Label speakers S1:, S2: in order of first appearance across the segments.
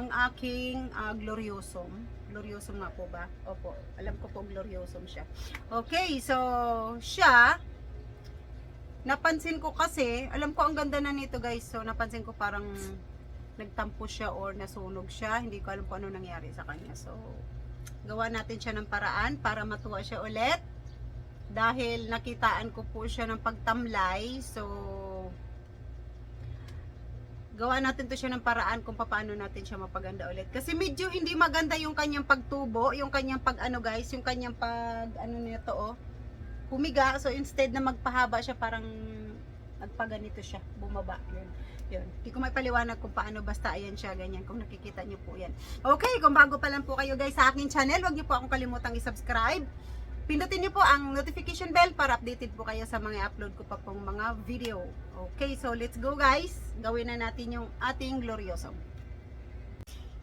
S1: Ang aking ah, gloriosum. Gloriosum nga po ba? Opo. Alam ko po gloriosum siya. Okay, so, siya, napansin ko kasi, alam ko ang ganda na nito guys. So, napansin ko parang nagtampo siya or nasunog siya. Hindi ko alam kung ano nangyari sa kanya. So, gawa natin siya ng paraan para matuwa siya ulit dahil nakitaan ko po siya ng pagtamlay so gawa natin to siya ng paraan kung paano natin siya mapaganda ulit kasi medyo hindi maganda yung kanyang pagtubo yung kanyang pag ano guys yung kanyang pag ano nito oh humiga so instead na magpahaba siya parang nagpaganito siya bumaba yun yun. Hindi ko may paliwanag kung paano basta ayan siya ganyan kung nakikita niyo po yan. Okay, kung bago pa lang po kayo guys sa akin channel, wag niyo po akong kalimutang i-subscribe. Pindutin niyo po ang notification bell para updated po kayo sa mga upload ko pa pong mga video. Okay, so let's go guys. Gawin na natin yung ating glorioso.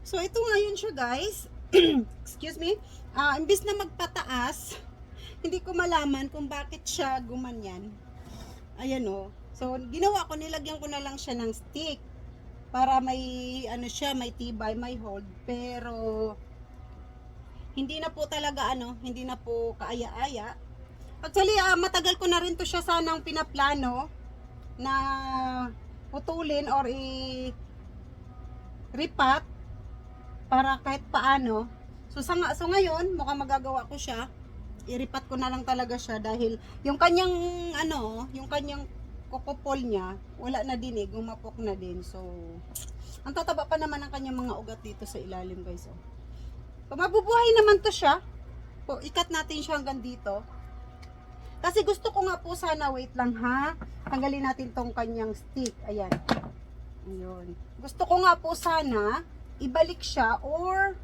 S1: So ito ngayon siya guys. Excuse me. Ah, imbis na magpataas, hindi ko malaman kung bakit siya gumanyan. Ayan o. So, ginawa ko, nilagyan ko na lang siya ng stick para may, ano siya, may tibay, may hold. Pero, hindi na po talaga, ano, hindi na po kaaya-aya. Actually, ah, matagal ko na rin to siya sanang pinaplano na putulin or i ripat para kahit paano. So, sa, so ngayon, mukhang magagawa ko siya. Iripat ko na lang talaga siya dahil yung kanyang ano, yung kanyang kokopol niya, wala na din eh, gumapok na din. So, ang tataba pa naman ng kanyang mga ugat dito sa ilalim guys. Oh. Mabubuhay naman to siya, po, ikat natin siya hanggang dito. Kasi gusto ko nga po sana, wait lang ha, tanggalin natin tong kanyang stick. Ayan. Ayun. Gusto ko nga po sana, ibalik siya or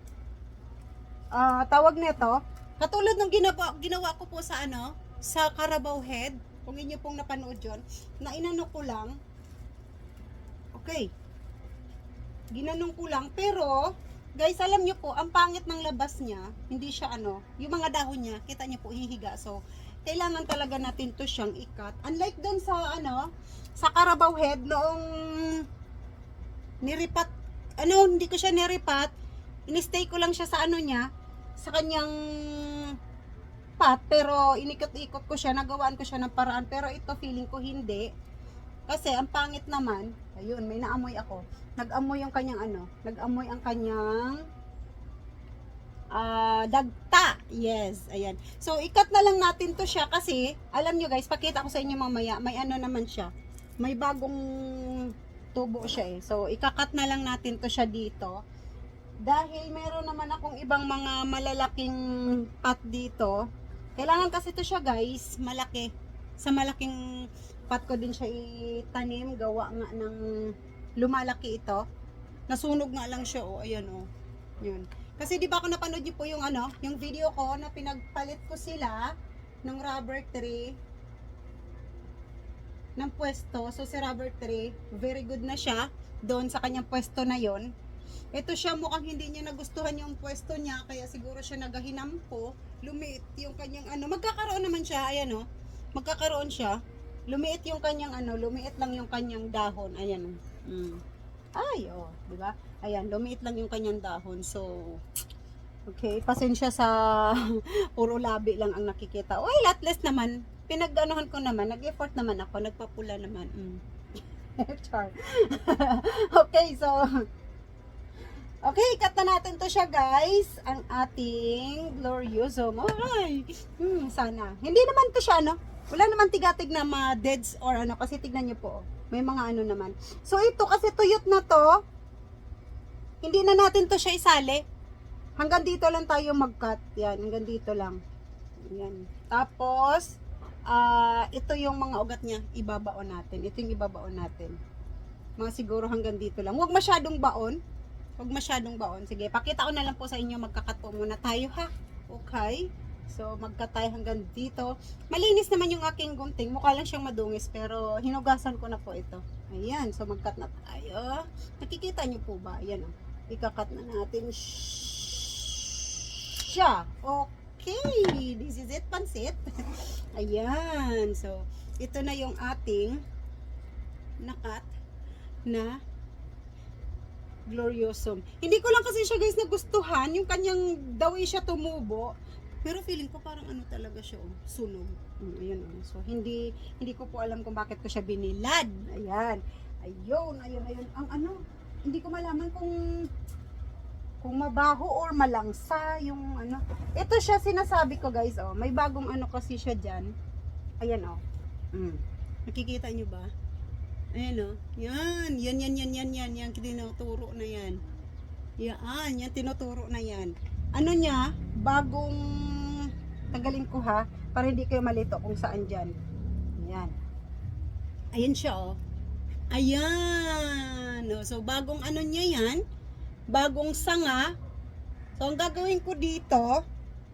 S1: ah tawag nito, katulad ng ginawa, ginawa ko po sa ano, sa Carabao Head, kung inyo pong napanood yun, na inano ko lang, okay, ginanong ko lang, pero, guys, alam nyo po, ang pangit ng labas niya, hindi siya ano, yung mga dahon niya, kita niyo po, hihiga, so, kailangan talaga natin to siyang ikat. Unlike doon sa ano, sa Carabao Head, noong niripat, ano, hindi ko siya niripat, inistay ko lang siya sa ano niya, sa kanyang pot, pero inikot-ikot ko siya, nagawaan ko siya ng paraan, pero ito feeling ko hindi. Kasi ang pangit naman, ayun, may naamoy ako. Nag-amoy yung kanyang ano, nag-amoy ang kanyang ah dagta. Yes, ayan. So, ikat na lang natin to siya kasi, alam nyo guys, pakita ko sa inyo mamaya, may ano naman siya. May bagong tubo siya eh. So, ikakat na lang natin to siya dito. Dahil meron naman akong ibang mga malalaking pot dito. Kailangan kasi to siya guys, malaki. Sa malaking pot ko din siya itanim. Gawa nga ng lumalaki ito. Nasunog nga lang siya oh. Ayan oh. Yun. Kasi di ba ako napanood niyo po yung ano, yung video ko na pinagpalit ko sila ng rubber tree ng pwesto. So si rubber tree, very good na siya doon sa kanyang pwesto na yon. Ito siya mukhang hindi niya nagustuhan yung pwesto niya kaya siguro siya nagahinampo. Lumiit yung kanyang ano, magkakaroon naman siya, ayan oh. Magkakaroon siya. Lumiit yung kanyang ano, lumiit lang yung kanyang dahon, ayan oh. Mm. Ay, oh, di ba? Ayan, lumiit lang yung kanyang dahon. So, okay, pasensya sa puro labi lang ang nakikita. Well, at least naman, pinag-anuhan ko naman, nag-effort naman ako, nagpapula naman. Mm. Char. okay, so, okay, cut na natin to siya, guys. Ang ating glorioso. Ay, hmm, sana. Hindi naman to siya, ano? Wala naman tigatig na mga deads or ano, kasi tignan niyo po, may mga ano naman. So, ito kasi tuyot na to, hindi na natin to siya isali. Hanggang dito lang tayo mag-cut. Yan, hanggang dito lang. Yan. Tapos, ah ito yung mga ugat niya, ibabaon natin. Ito yung ibabaon natin. Mga siguro hanggang dito lang. Huwag masyadong baon. Huwag masyadong baon. Sige, pakita ko na lang po sa inyo. Magkakat po muna tayo ha. Okay. So, magkat tayo hanggang dito. Malinis naman yung aking gunting. Mukha lang siyang madungis, pero hinugasan ko na po ito. Ayan, so magkat na tayo. Nakikita niyo po ba? Ayan o. Ikakat na natin siya. Okay, this is it, pansit. Ayan, so ito na yung ating nakat na gloriosum. Hindi ko lang kasi siya guys nagustuhan, yung kanyang way siya tumubo. Pero feeling ko parang ano talaga siya, oh, sunog. Mm, ayun, oh. So, hindi, hindi ko po alam kung bakit ko siya binilad. Ayan. Ayun, ayun, ayun. Ang ano, hindi ko malaman kung kung mabaho or malangsa yung ano. Ito siya sinasabi ko guys, oh. May bagong ano kasi siya dyan. Ayan, oh. Mm. Nakikita nyo ba? Ayan, oh. Yan, yan, yan, yan, yan, yan. Yan, tinuturo na yan. Yan, yan, tinuturo na yan. Ano niya, bagong, tagalin ko ha, para hindi kayo malito kung saan dyan. Yan. Ayan siya, oh. Ayan. Oh, so, bagong ano niya yan, bagong sanga. So, ang gagawin ko dito,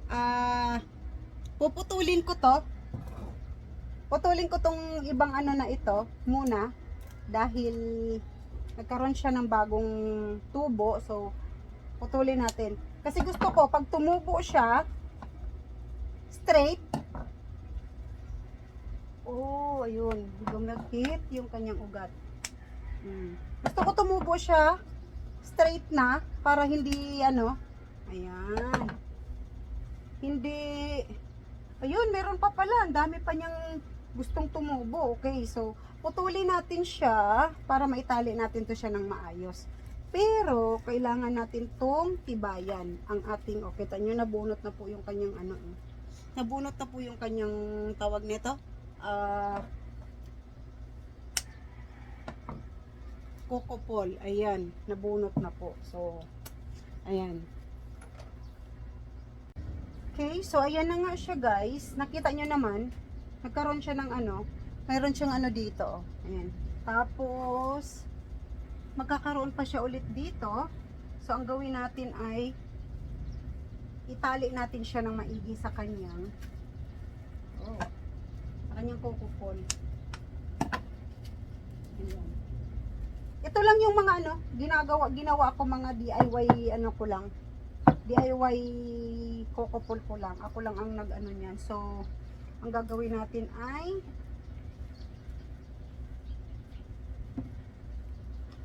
S1: ah, puputulin ko to. Putulin ko tong ibang ano na ito muna dahil nagkaroon siya ng bagong tubo. So, putulin natin. Kasi gusto ko, pag tumubo siya, straight, oh, ayun, gumagkit yung kanyang ugat. Mm. Gusto ko tumubo siya, straight na, para hindi, ano, ayan. Hindi, ayun, meron pa pala, ang dami pa niyang gustong tumubo. Okay, so, putulin natin siya, para maitali natin to siya ng maayos. Pero, kailangan natin tong tibayan ang ating, okay, kita nyo, nabunot na po yung kanyang, ano, eh. nabunot na po yung kanyang tawag nito, ah, Cocopol, ayan, nabunot na po. So, ayan. Okay, so ayan na nga siya guys. Nakita nyo naman, nagkaroon siya ng ano, mayroon siyang ano dito. oh. Ayan. Tapos, magkakaroon pa siya ulit dito. So, ang gawin natin ay itali natin siya ng maigi sa kanyang oh, sa kanyang cocopol. Ayan. Ito lang yung mga ano, ginagawa, ginawa ko mga DIY ano ko lang. DIY cocopol ko lang. Ako lang ang nag-ano niyan. So, ang gagawin natin ay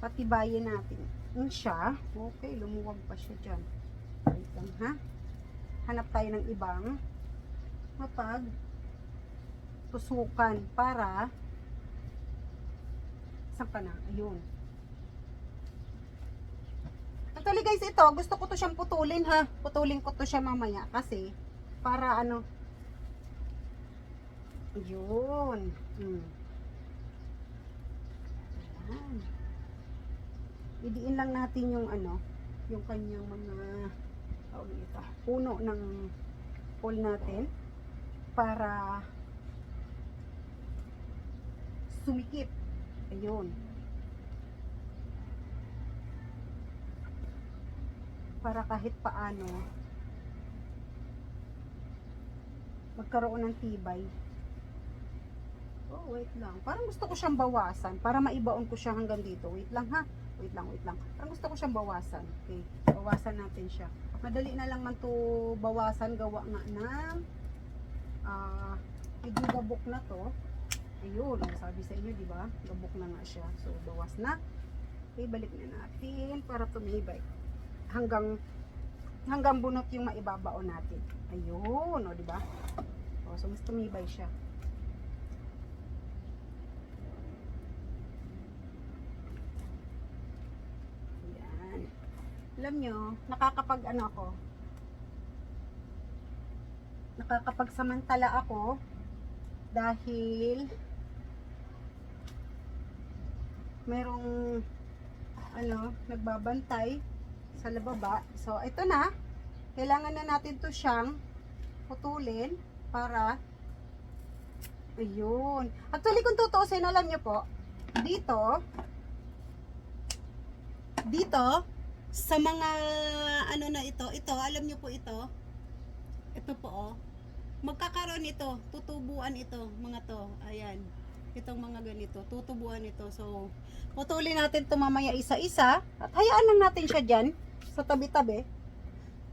S1: patibayin natin. Yun siya. Okay, lumuwag pa siya dyan. Wait lang, ha? Hanap tayo ng ibang mapag tusukan para saan ka na? Ayun. Actually guys, ito, gusto ko to siyang putulin ha. Putulin ko to siya mamaya kasi para ano yun. Hmm. Ayan. Idiin lang natin yung ano, yung kanyang mga tawag ito, puno ng pole natin para sumikip. Ayun. Para kahit paano magkaroon ng tibay. Oh, wait lang. Parang gusto ko siyang bawasan para maibaon ko siya hanggang dito. Wait lang ha. Wait lang, wait lang. Parang gusto ko siyang bawasan. Okay. Bawasan natin siya. Madali na lang man to bawasan gawa nga ng ah medyo gabok na to. Ayun, sabi sa inyo, di ba? Gabok na nga siya. So, bawas na. Okay, balik na natin para tumibay. Hanggang hanggang bunot yung maibabaon natin. Ayun, o, di ba? O, so, mas tumibay siya. Yan. Alam nyo, nakakapag ano ako, nakakapagsamantala ako dahil merong ano, nagbabantay sa lababa. So, ito na. Kailangan na natin to siyang putulin para ayun. Actually, kung tutuusin, alam nyo po, dito, dito, sa mga ano na ito, ito, alam nyo po ito, ito po oh, magkakaroon ito, tutubuan ito, mga to, ayan, itong mga ganito, tutubuan ito, so, putulin natin ito mamaya isa-isa, at hayaan lang natin siya dyan, sa tabi-tabi,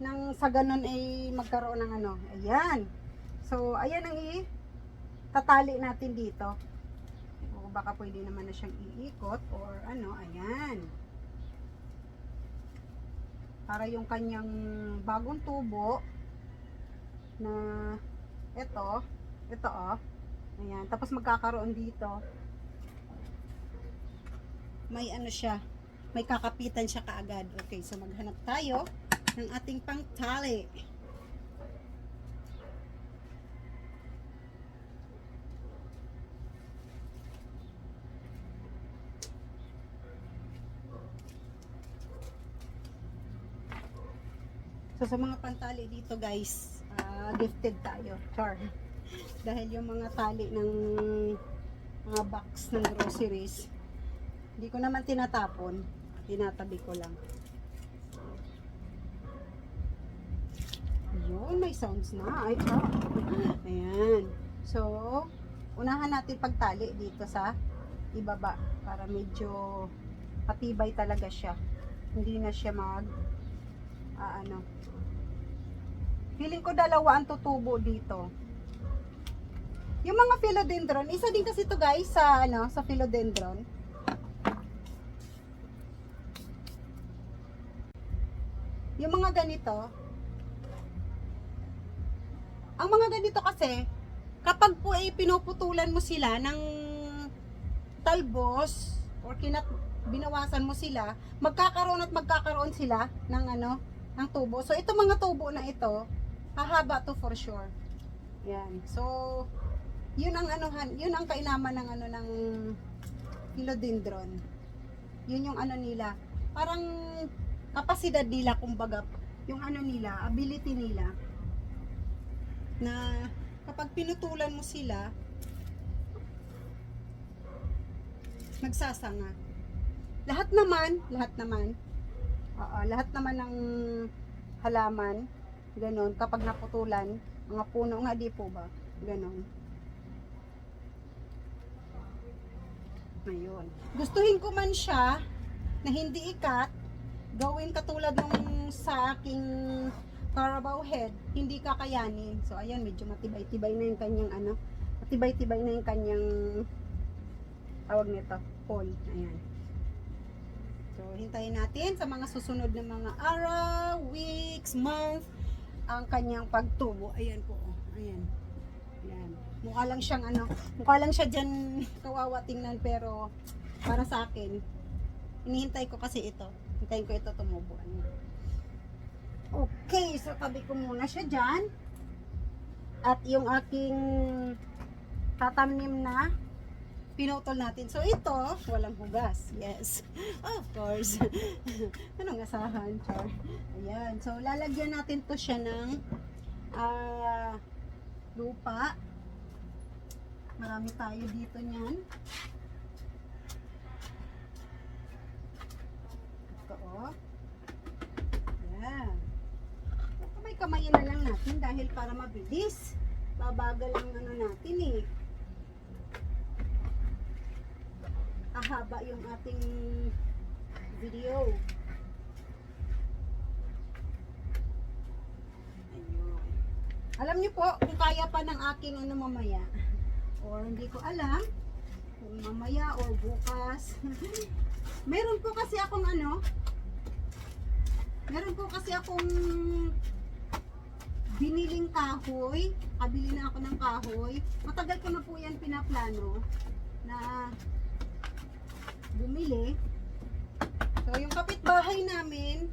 S1: nang sa ganun ay magkaroon ng ano, ayan, so, ayan ang i, tatali natin dito. O baka pwede naman na siyang iikot or ano, ayan. Para yung kanyang bagong tubo na ito, ito oh. Ayan, tapos magkakaroon dito. May ano siya, may kakapitan siya kaagad. Okay, so maghanap tayo ng ating pangtali. So sa mga pantali dito guys, ah, gifted tayo. Char. Dahil yung mga tali ng mga box ng groceries, hindi ko naman tinatapon. Tinatabi ko lang. Ayun, may sounds na. Ay, oh. Ayan. So, unahan natin pagtali dito sa ibaba para medyo patibay talaga siya. Hindi na siya mag ah, ano. Feeling ko dalawa ang tutubo dito. Yung mga philodendron, isa din kasi to guys sa ano, sa philodendron. Yung mga ganito, ang mga ganito kasi, kapag po ay pinuputulan mo sila ng talbos or kinat binawasan mo sila, magkakaroon at magkakaroon sila ng ano, ng tubo. So ito mga tubo na ito, hahaba to for sure. Yan. So yun ang anuhan, yun ang kainaman ng ano ng philodendron. Yun yung ano nila, parang kapasidad nila kumbaga, yung ano nila, ability nila na kapag pinutulan mo sila nagsasanga. Lahat naman, lahat naman, oo, lahat naman ng halaman, ganon, kapag naputulan, mga puno nga di po ba, ganon. Ayun. Gustuhin ko man siya na hindi ikat, gawin katulad nung sa aking Carabao head, hindi kakayanin. So, ayan, medyo matibay-tibay na yung kanyang ano, matibay-tibay na yung kanyang tawag nito, pole. Ayan. So, hintayin natin sa mga susunod na mga araw, weeks, month, ang kanyang pagtubo. Ayan po. oh. Ayan. Ayan. Mukha lang siyang ano, mukha lang siya dyan kawawa tingnan pero para sa akin, inihintay ko kasi ito. Hintayin ko ito tumubo. Ayan. Okay, so tabi ko muna siya dyan. At yung aking tatamnim na pinutol natin. So ito, walang hugas. Yes. Of course. Anong asahan, Char? Ayan. So lalagyan natin to siya ng ah, lupa. Marami tayo dito niyan. Ito oh. Ayan. Kamay-kamayin na lang natin dahil para mabilis. Babagal ang ano natin eh. Ahaba yung ating video. Ayun. Alam niyo po, kung kaya pa ng aking ano mamaya, or hindi ko alam, kung mamaya or bukas. Meron po kasi akong ano, meron po kasi akong biniling kahoy. Kabili na ako ng kahoy. Matagal ko na po yan pinaplano na bumili. So, yung kapitbahay namin,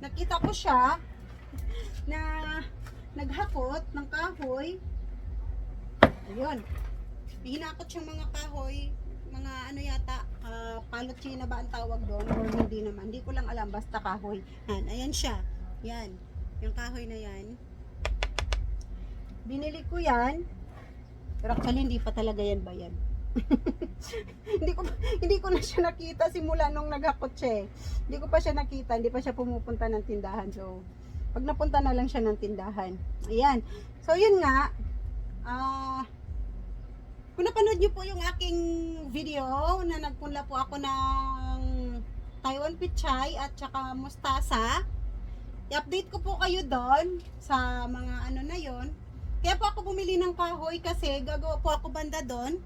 S1: nakita ko siya na naghakot ng kahoy. Ayun. Hinakot siyang mga kahoy, mga ano yata, uh, palotsina ba ang tawag doon or hindi naman. Hindi ko lang alam, basta kahoy. Yan, ayan siya. Yan. Yung kahoy na yan. Binili ko yan. Pero actually, hindi pa talaga yan bayan. hindi ko hindi ko na siya nakita simula nung eh. Hindi ko pa siya nakita, hindi pa siya pumupunta ng tindahan. So, pag napunta na lang siya ng tindahan. Ayan. So, yun nga. Ah, kung napanood niyo po yung aking video na nagpunla po ako ng Taiwan Pichay at saka Mustasa, i-update ko po kayo doon sa mga ano na yon Kaya po ako bumili ng kahoy kasi gagawa po ako banda doon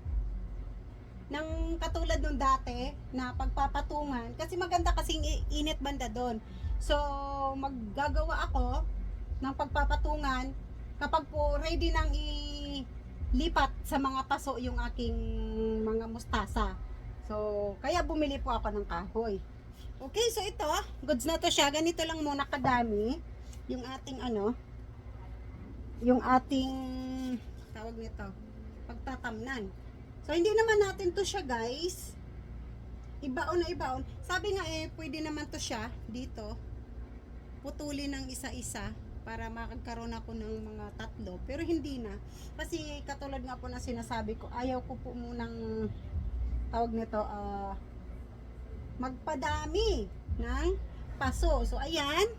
S1: ng katulad nung dati na pagpapatungan kasi maganda kasing init banda doon. So, maggagawa ako ng pagpapatungan kapag po ready nang ilipat sa mga paso yung aking mga mustasa. So, kaya bumili po ako ng kahoy. Okay, so ito, goods na to siya. Ganito lang muna kadami yung ating ano, yung ating tawag nito, pagtatamnan. So, hindi naman natin to siya, guys. Ibaon na ibaon. Sabi nga eh, pwede naman to siya dito. Putulin ng isa-isa para makagkaroon ako ng mga tatlo. Pero hindi na. Kasi katulad nga po na sinasabi ko, ayaw ko po munang tawag nito, ah, magpadami ng paso. So, ayan.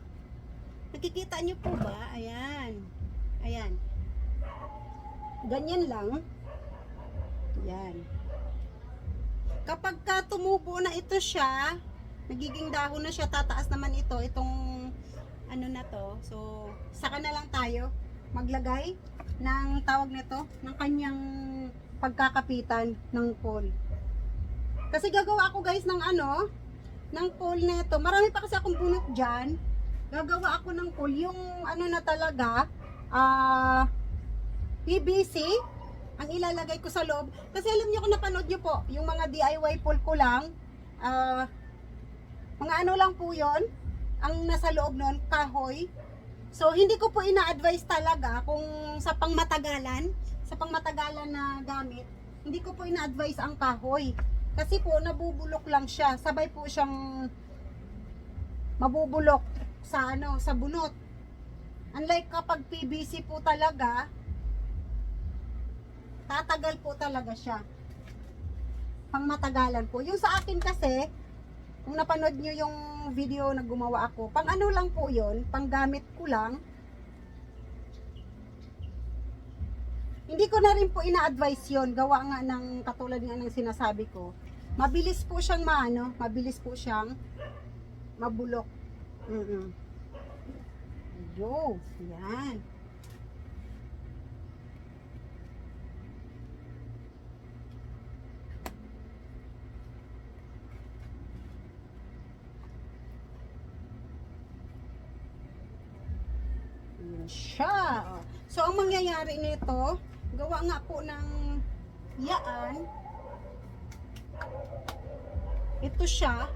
S1: Nakikita nyo po ba? Ayan. Ayan. Ganyan lang. Ayan. Kapag ka tumubo na ito siya, nagiging dahon na siya, tataas naman ito, itong ano na to. So, saka na lang tayo maglagay ng tawag nito, ng kanyang pagkakapitan ng pole. Kasi gagawa ako guys ng ano, ng pole na ito. Marami pa kasi akong bunot dyan. Gagawa ako ng pole. Yung ano na talaga, ah, PVC, ang ilalagay ko sa loob. Kasi alam niyo kung napanood niyo po, yung mga DIY pole ko lang, ah, mga ano lang po yon ang nasa loob nun, kahoy. So, hindi ko po ina-advise talaga kung sa pangmatagalan, sa pangmatagalan na gamit, hindi ko po ina-advise ang kahoy. Kasi po, nabubulok lang siya. Sabay po siyang mabubulok sa ano, sa bunot. Unlike kapag PVC po talaga, tatagal po talaga siya. Pangmatagalan po. Yung sa akin kasi, kung napanood nyo yung video na gumawa ako, pang ano lang po yun, pang gamit ko lang. Hindi ko na rin po ina-advise yon gawa nga ng katulad nga ng sinasabi ko. Mabilis po siyang maano, mabilis po siyang mabulok. Mm -mm. Yo, yan. Siya. So, ang mangyayari nito, gawa nga po ng yaan. Ito siya.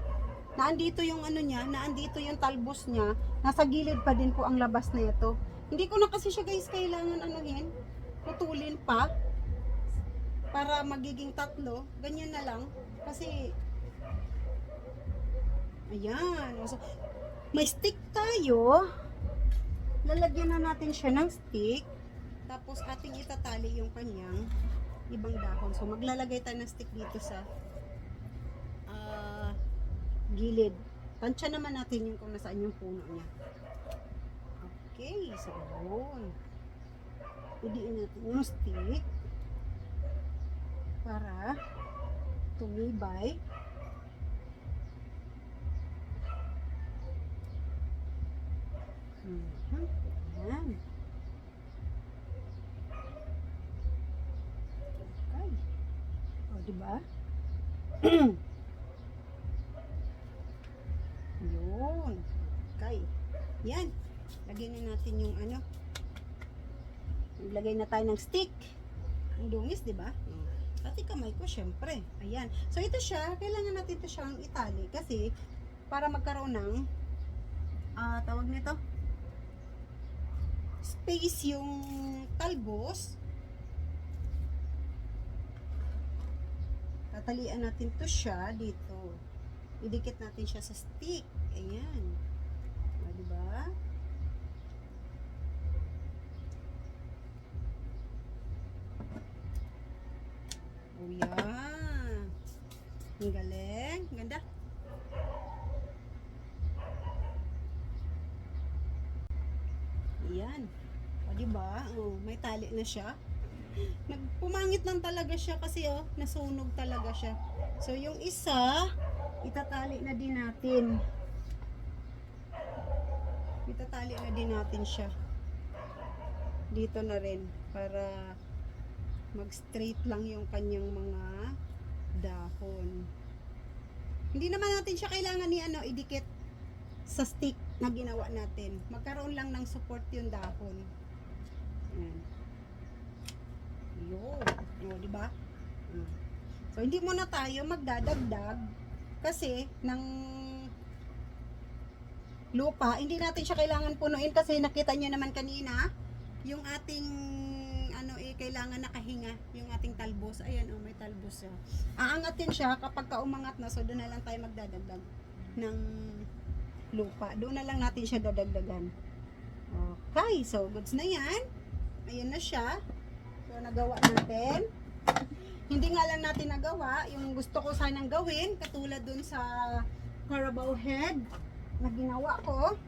S1: Naandito yung ano niya, naandito yung talbos niya. Nasa gilid pa din po ang labas na ito. Hindi ko na kasi siya guys kailangan anuhin. Putulin pa. Para magiging tatlo. Ganyan na lang. Kasi, ayan. So, may stick tayo lalagyan na natin siya ng stick. Tapos ating itatali yung kanyang ibang dahon. So maglalagay tayo ng stick dito sa ah, gilid. Tansya naman natin yung kung nasaan yung puno niya. Okay so yun. Idiin natin yung stick para tumibay Mhm. Ayan. Okay. O, diba? Yun. Okay. Yan. Lagyan na natin yung ano. Lagay na tayo ng stick. Ang dungis, di ba? Pati kamay ko, syempre. Ayan. So, ito siya. Kailangan natin ito siyang itali kasi para magkaroon ng ah tawag nito space yung talbos. Tatalian natin to siya dito. Idikit natin siya sa stick. Ayan. O, diba? O, yan. Ang galing. Ganda. Yan. O, di ba? Oh, may tali na siya. Nagpumangit lang talaga siya kasi oh, nasunog talaga siya. So, yung isa, itatali na din natin. Itatali na din natin siya. Dito na rin. para mag-straight lang yung kanyang mga dahon. Hindi naman natin siya kailangan ni ano, idikit sa stick na ginawa natin. Magkaroon lang ng support yung dahon. Ayan. Yun. O, di ba? Mm. So, hindi muna tayo magdadagdag kasi ng lupa, hindi natin siya kailangan punuin kasi nakita nyo naman kanina, yung ating ano eh, kailangan nakahinga yung ating talbos. Ayan, oh, may talbos siya. Aangatin siya kapag ka umangat na, so doon na lang tayo magdadagdag ng lupa. Doon na lang natin siya dadagdagan. Okay, so goods na yan. Ayan na siya. So, nagawa natin. Hindi nga lang natin nagawa, yung gusto ko sanang gawin, katulad dun sa Carabao head na ginawa ko.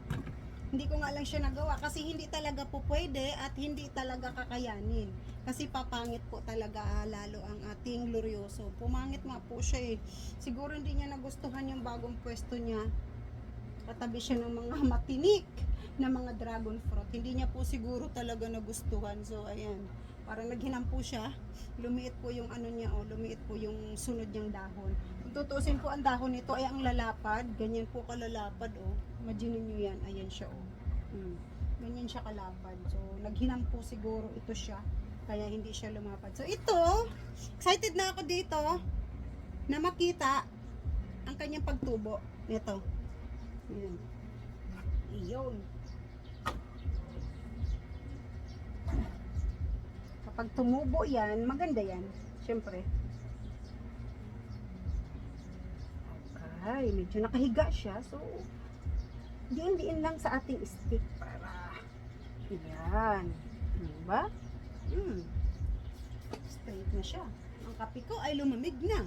S1: Hindi ko nga lang siya nagawa kasi hindi talaga po pwede at hindi talaga kakayanin. Kasi papangit po talaga lalo ang ating glorioso. Pumangit nga po siya eh. Siguro hindi niya nagustuhan yung bagong pwesto niya. Katabi siya ng mga matinik na mga dragon fruit. Hindi niya po siguro talaga nagustuhan. So, ayan. Parang naghinam po siya. Lumiit po yung ano niya, oh, lumiit po yung sunod niyang dahon. Kung tutusin po ang dahon nito ay ang lalapad. Ganyan po kalalapad, oh. Imagine niyo yan. Ayan siya, oh. Hmm. Ganyan siya kalapad. So, naghinam po siguro ito siya. Kaya hindi siya lumapad. So, ito, excited na ako dito na makita ang kanyang pagtubo. Ito. Ayan. Iyon. Kapag tumubo yan, maganda yan. Siyempre. Okay, medyo nakahiga siya. So, diin-diin lang sa ating stick para yan. Diba? Hmm. Straight na siya. Ang kape ko ay lumamig na.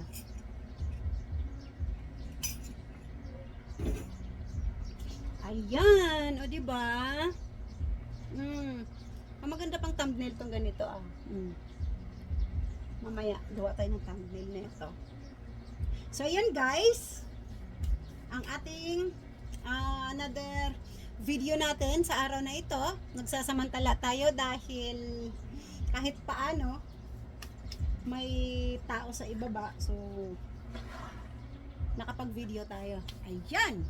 S1: Ayan, o di ba? Mm. Ang maganda pang thumbnail tong ganito ah. Mm. Mamaya, gawa tayo ng thumbnail na ito. So, ayan guys. Ang ating ah, another video natin sa araw na ito. Nagsasamantala tayo dahil kahit paano may tao sa ibaba. So, nakapag-video tayo. Ayan.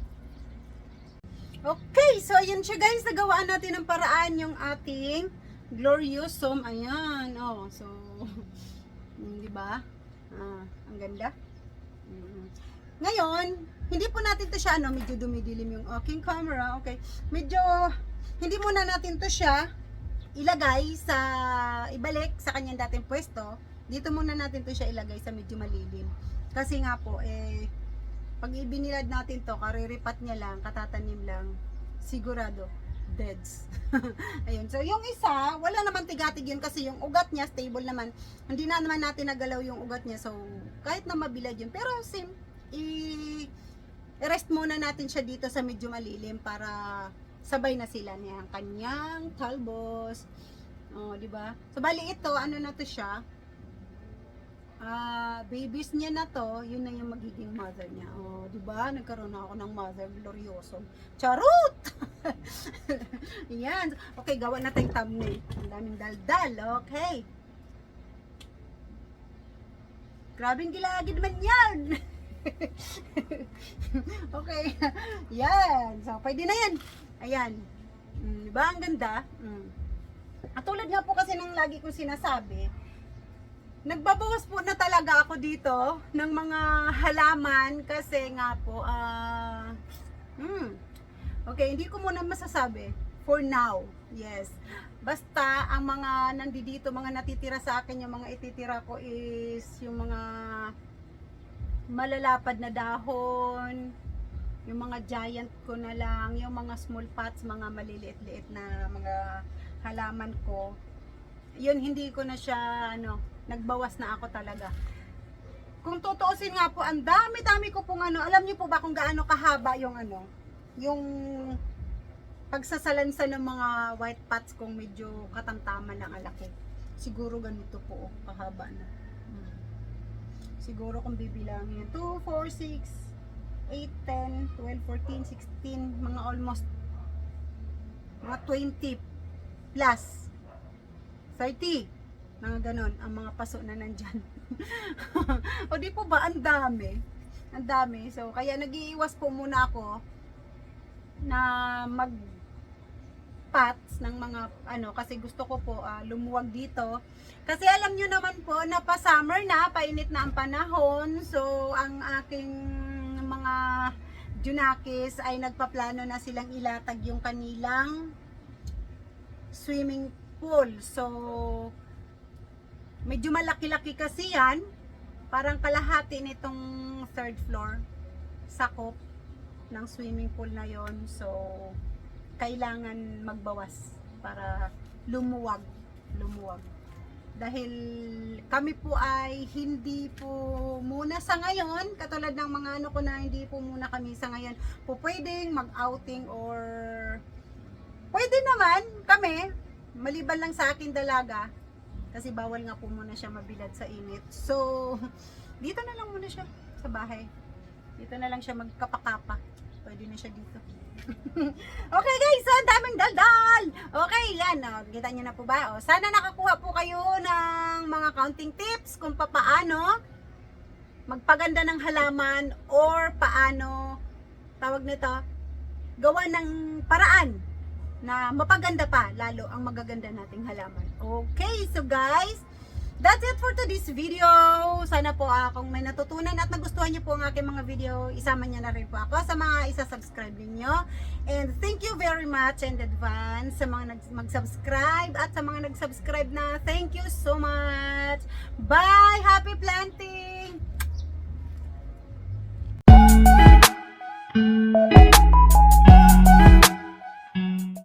S1: Okay, so ayan siya guys, nagawaan natin ng paraan yung ating gloriosum. Ayan, oh. So, mm, di ba? Ah, ang ganda. Ngayon, hindi po natin to siya, no, medyo dumidilim yung aking camera. Okay, medyo, hindi muna natin to siya ilagay sa, ibalik sa kanyang dating pwesto. Dito muna natin to siya ilagay sa medyo malilim. Kasi nga po, eh, pag ibinilad natin to, kariripat niya lang, katatanim lang, sigurado, deads. Ayun. So, yung isa, wala naman tigatig yun kasi yung ugat niya, stable naman. Hindi na naman natin nagalaw yung ugat niya. So, kahit na mabilad yun. Pero, sim, i- i-rest muna natin siya dito sa medyo malilim para sabay na sila niya ang kanyang talbos. Oh, di ba? So, bali ito, ano na to siya? Ah babies niya na to, yun na yung magiging mother niya. Oh, 'di ba? Nagkaroon na ako ng mother glorioso. Charot. Yan. Okay, gawa na tayong thumbnail. Ang daming daldal. Okay. Grabing gilagid man yan. okay. Yan. So, pwede na yan. Ayan. Mm, diba? Ang ganda. Mm. At tulad nga po kasi ng lagi kong sinasabi, nagbabawas po na talaga ako dito ng mga halaman kasi nga po, ah, hmm, okay, hindi ko muna masasabi for now, yes. Basta ang mga nandito, mga natitira sa akin, yung mga ititira ko is yung mga malalapad na dahon, yung mga giant ko na lang, yung mga small pots, mga maliliit-liit na mga halaman ko. Yun, hindi ko na siya, ano, nagbawas na ako talaga. Kung tutuusin nga po, ang dami-dami ko pong ano, alam niyo po ba kung gaano kahaba yung ano, yung pagsasalansa ng mga white pots kung medyo katamtaman ng alaki. Siguro ganito po, oh, kahaba na. Hmm. Siguro kung bibilangin, 2, 4, 6, 8, 10, 12, 14, 16, mga almost mga 20 plus 30. Mga ganon, ang mga paso na nandyan. o di po ba, ang dami. Ang dami. So, kaya nag-iiwas po muna ako na mag pots ng mga ano kasi gusto ko po ah, lumuwag dito kasi alam nyo naman po na pa summer na painit na ang panahon so ang aking mga Junakis ay nagpaplano na silang ilatag yung kanilang swimming pool so medyo malaki-laki kasi yan. Parang kalahati nitong third floor sakop ng swimming pool na yon. So kailangan magbawas para lumuwag lumuwag. Dahil kami po ay hindi po muna sa ngayon katulad ng mga ano ko na hindi po muna kami sa ngayon po pwedeng mag outing or pwede naman kami maliban lang sa akin dalaga kasi bawal nga po muna siya mabilad sa init so dito na lang muna siya sa bahay dito na lang siya magkapakapa pwede na siya dito okay guys, so ang daming daldal. Okay, yan. Oh, kita niyo na po ba? Oh, sana nakakuha po kayo ng mga counting tips kung paano magpaganda ng halaman or paano tawag nito gawa ng paraan na mapaganda pa lalo ang magaganda nating halaman. Okay, so guys, that's it for today's video. Sana po uh, kung may natutunan at nagustuhan niyo po ang aking mga video, isama niyo na rin po ako sa mga isa-subscribe niyo. And thank you very much in advance sa mga mag-subscribe at sa mga nag-subscribe na. Thank you so much. Bye! Happy planting!